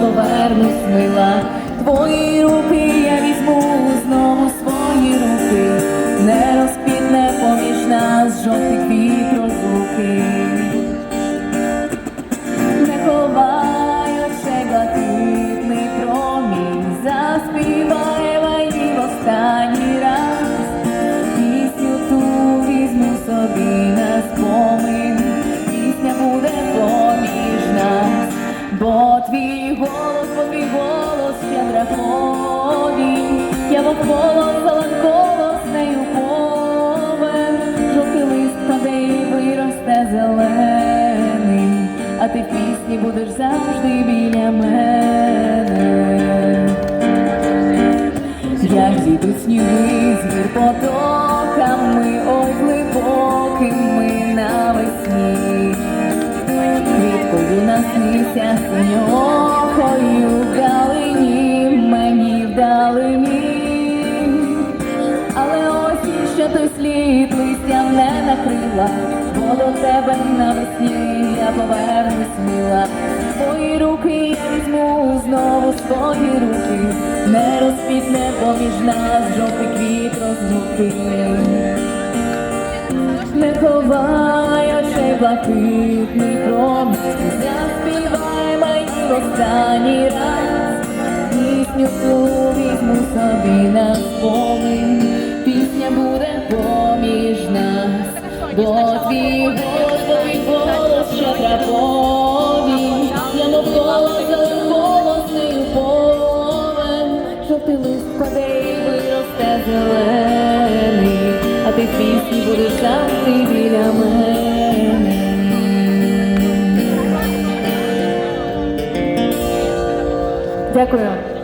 повернусь мила. Твої руки я візьму знову свої руки, не розквітне поміж нас жовтий квіт розлуки. Не ховай очей блакитний промінь, заспіває мені в останній щедра я мов голос, голос нею повен, жовтий лист паде і виросте зелений, а ти в пісні будеш завжди біля мене. Як зійдуть сніги з гір потоками, ой глибокими навесні. Квіткою наснися синьокою той слід листям не накрила, бо до тебе навесні я повернусь мила. Твої руки я візьму знову свої руки, не розквітне поміж нас жовтий квіт розлуки. Не ховай очей блакитний промінь, заспівай мені в останній раз. Пісню ту візьму собі на спомин, буде поміж нас, бо твій твій голос, що повінь, я мов голос, але голос не повен, жовтий лист паде і виросте зелений, а ти в пісні будеш завжди біля мене. Дякую.